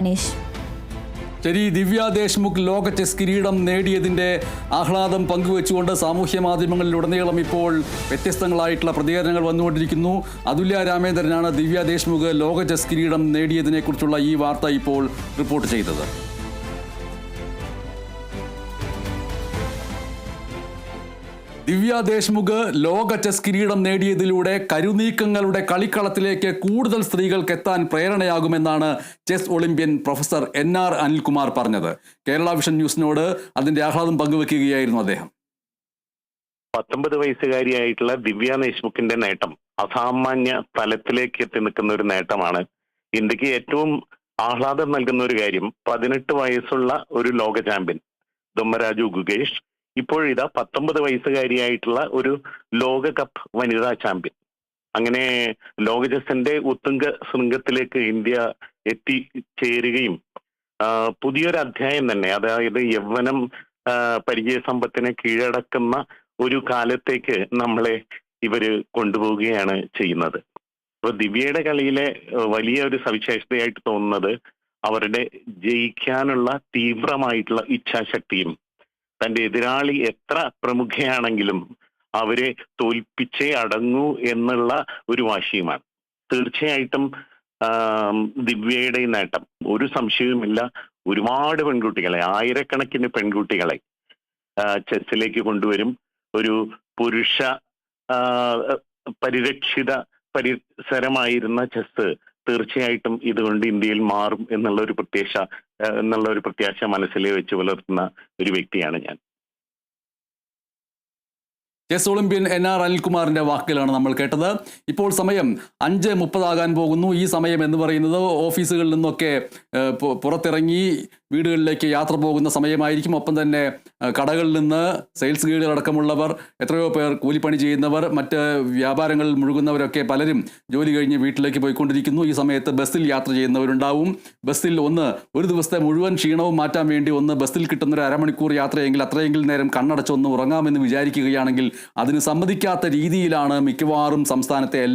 അനീഷ്. ശരി ദിവ്യ ദേശ്മുഖ് ലോക ചെസ് കിരീടം നേടിയതിന്റെ ആഹ്ലാദം പങ്കുവെച്ചുകൊണ്ട് സാമൂഹ്യ മാധ്യമങ്ങളിലുടനീളം ഇപ്പോൾ വ്യത്യസ്തങ്ങളായിട്ടുള്ള പ്രതികരണങ്ങൾ വന്നുകൊണ്ടിരിക്കുന്നു. അതുല്യ രാമേന്ദ്രനാണ് ദിവ്യ ദേശ്മുഖ് ലോക ചെസ് കിരീടം നേടിയതിനെക്കുറിച്ചുള്ള ഈ വാർത്ത ഇപ്പോൾ റിപ്പോർട്ട് ചെയ്തത്. ദിവ്യ ദേശ്മുഖ് ലോക ചെസ് കിരീടം നേടിയതിലൂടെ കരുനീക്കങ്ങളുടെ കളിക്കളത്തിലേക്ക് കൂടുതൽ സ്ത്രീകൾക്ക് എത്താൻ പ്രേരണയാകുമെന്നാണ് chess Olympian professor N R Anilkumar പറഞ്ഞത്. കേരള വിഷൻ ന്യൂസിനോട് അതിന്റെ ആഹ്ലാദം പങ്കുവെക്കുകയായിരുന്നു അദ്ദേഹം. പത്തൊമ്പത് വയസ്സുകാരിയായിട്ടുള്ള ദിവ്യ ദേശ്മുഖിന്റെ നേട്ടം അസാമാന്യ തലത്തിലേക്ക് എത്തി നിൽക്കുന്ന ഒരു നേട്ടമാണ്. ഇന്ത്യയ്ക്ക് ഏറ്റവും ആഹ്ലാദം നൽകുന്ന ഒരു കാര്യം പതിനെട്ട് വയസ്സുള്ള ഒരു ലോക ചാമ്പ്യൻ. ദുമ്മരാജു ഗുഗേഷ് ഇപ്പോഴിതാ പത്തൊമ്പത് വയസ്സുകാരിയായിട്ടുള്ള ഒരു ലോകകപ്പ് വനിതാ ചാമ്പ്യൻ. അങ്ങനെ ലോക ജസ്റ്റിന്റെ ഉത്തുംഗ ശൃംഗത്തിലേക്ക് ഇന്ത്യ എത്തിച്ചേരുകയും പുതിയൊരു അധ്യായം തന്നെ അതായത് യൗവനം പരിചയ പരിചയസമ്പത്തിനെ കീഴടക്കുന്ന ഒരു കാലത്തേക്ക് നമ്മളെ ഇവർ കൊണ്ടുപോവുകയാണ് ചെയ്യുന്നത്. അപ്പൊ ദിവ്യയുടെ കളിയിലെ വലിയ ഒരു സവിശേഷതയായിട്ട് തോന്നുന്നത് അവരുടെ ജയിക്കാനുള്ള തീവ്രമായിട്ടുള്ള ഇച്ഛാശക്തിയും തന്റെ എതിരാളി എത്ര പ്രമുഖയാണെങ്കിലും അവരെ തോൽപ്പിച്ചേ അടങ്ങൂ എന്നുള്ള ഒരു വാശിയുമാണ്. തീർച്ചയായിട്ടും ദിവ്യയുടെ നേട്ടം. ഒരു സംശയവുമില്ല. ഒരുപാട് പെൺകുട്ടികളെ ആയിരക്കണക്കിന് പെൺകുട്ടികളെ ചെസ്സിലേക്ക് കൊണ്ടുവരും. ഒരു പുരുഷ പരിരക്ഷിത പരിസരമായിരുന്ന ചെസ്സ് തീർച്ചയായിട്ടും ഇതുകൊണ്ട് ഇന്ത്യയിൽ മാറും എന്നുള്ള ഒരു പ്രത്യാശ എന്നുള്ള ഒരു പ്രത്യാശ മനസ്സിൽ വെച്ച് പുലർത്തുന്ന ഒരു വ്യക്തിയാണ് ഞാൻ. ചെസ് ഒളിമ്പ്യൻ എൻ ആർ അനിൽകുമാറിന്റെ വാക്കിലാണ് നമ്മൾ കേട്ടത്. ഇപ്പോൾ സമയം അഞ്ച് മുപ്പതാകാൻ പോകുന്നു. ഈ സമയം എന്ന് പറയുന്നത് ഓഫീസുകളിൽ നിന്നൊക്കെ പുറത്തിറങ്ങി വീടുകളിലേക്ക് യാത്ര പോകുന്ന സമയമായിരിക്കും. ഒപ്പം തന്നെ കടകളിൽ നിന്ന് സെയിൽസ് ഗൈഡുകൾ അടക്കമുള്ളവർ എത്രയോ പേർ കൂലിപ്പണി ചെയ്യുന്നവർ മറ്റ് വ്യാപാരങ്ങളിൽ മുഴുകുന്നവരൊക്കെ പലരും ജോലി കഴിഞ്ഞ് വീട്ടിലേക്ക് പോയിക്കൊണ്ടിരിക്കുന്നു. ഈ സമയത്ത് ബസ്സിൽ യാത്ര ചെയ്യുന്നവരുണ്ടാവും. ബസ്സിൽ ഒന്ന് ഒരു ദിവസത്തെ മുഴുവൻ ക്ഷീണവും മാറ്റാൻ വേണ്ടി ഒന്ന് ബസ്സിൽ കിട്ടുന്ന ഒരു അരമണിക്കൂർ യാത്രയെങ്കിൽ അത്രയെങ്കിലും നേരം കണ്ണടച്ചൊന്ന് ഉറങ്ങാമെന്ന് വിചാരിക്കുകയാണെങ്കിൽ അതിന് സമ്മതിക്കാത്ത രീതിയിലാണ് മിക്കവാറും സംസ്ഥാനത്തെ എല്ലാ